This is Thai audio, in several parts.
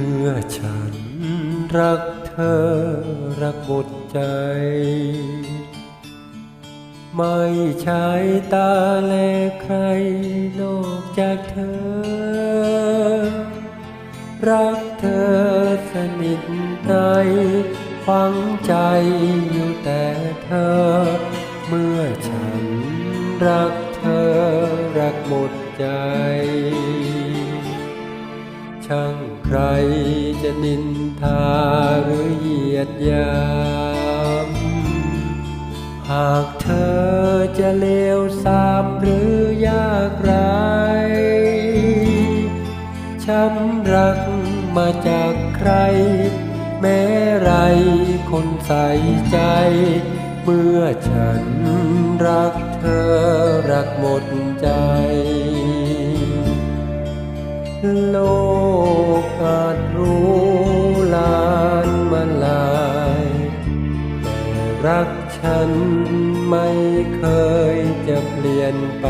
ื่อฉันรักเธอรักหมดใจ ไม่ใช่ตาแลใครนอกจากเธอ รักเธอสนิทในฝังใจอยู่แต่เธอ เมื่อฉันรักเธอรักหมดใจ ช่าง ใครจะนินทาหรือเหยียดยาม หากเธอจะเลวทรามหรือยากไรช้ำรักมาจากใคร แม้ไรคนใส่ใจ เมื่อฉันรักเธอรักหมดใจ รักฉันไม่เคยจะเปลี่ยนไป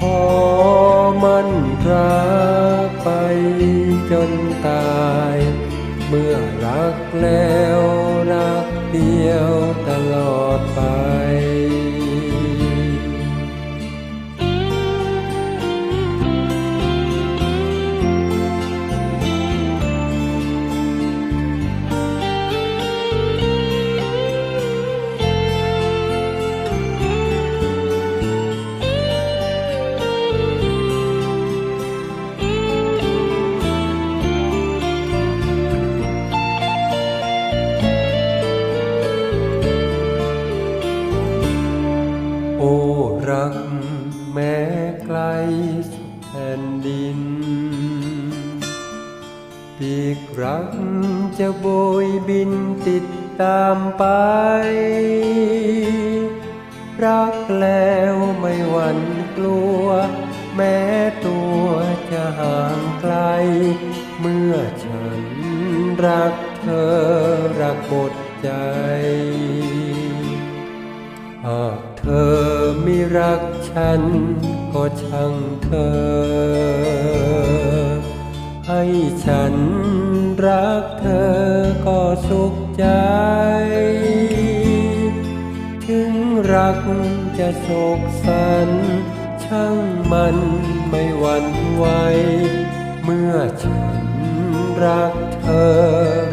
พอมันรักไปจนตาย เมื่อรักแล้วรักเดียวตลอดไป แผ่นดิน ปีกรักจะโบยบินติดตามไป รักแล้วไม่หวั่นกลัว แม้ตัวจะห่างไกล เมื่อฉันรักเธอรักหมดใจากเธอไม่รักฉัน ก็ช่างเธอ ให้ฉันรักเธอก็สุขใจ ถึงรักจะโศกสัน ช่างมันไม่หวั่นไหว เมื่อฉันรักเธอ